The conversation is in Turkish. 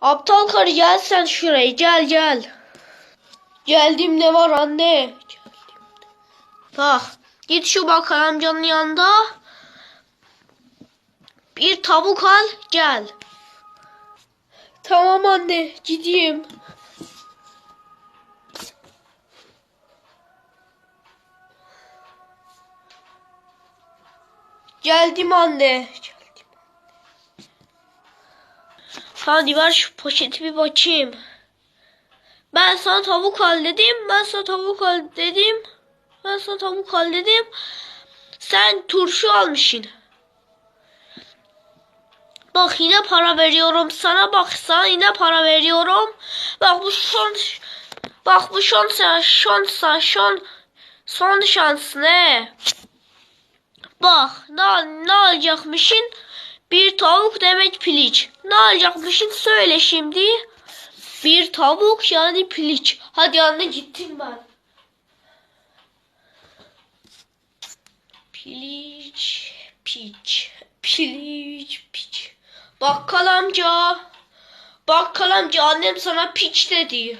Aptal karı gel sen şuraya gel gel. Geldim ne var anne? Geldim. Bak git şu bakkal amcanın yanında. Bir tavuk al gel. Tamam anne gideyim. Geldim anne. Hadi ver şu poşeti bir bakayım. Ben sana tavuk al dedim. Ben sana tavuk al dedim. Ben sana tavuk al dedim. Sen turşu almışsın. Bak yine para veriyorum sana. Bak sana yine para veriyorum. Bak bu son Bak bu son sen son sen son son şans ne? Bak ne, ne alacakmışsın? Bir tavuk demek piliç. Ne alacakmışsın söyle şimdi. Bir tavuk yani piliç. Hadi anne gittim ben. Piliç, piç, piliç, piç. Bakkal amca. Bakkal amca annem sana piç dedi.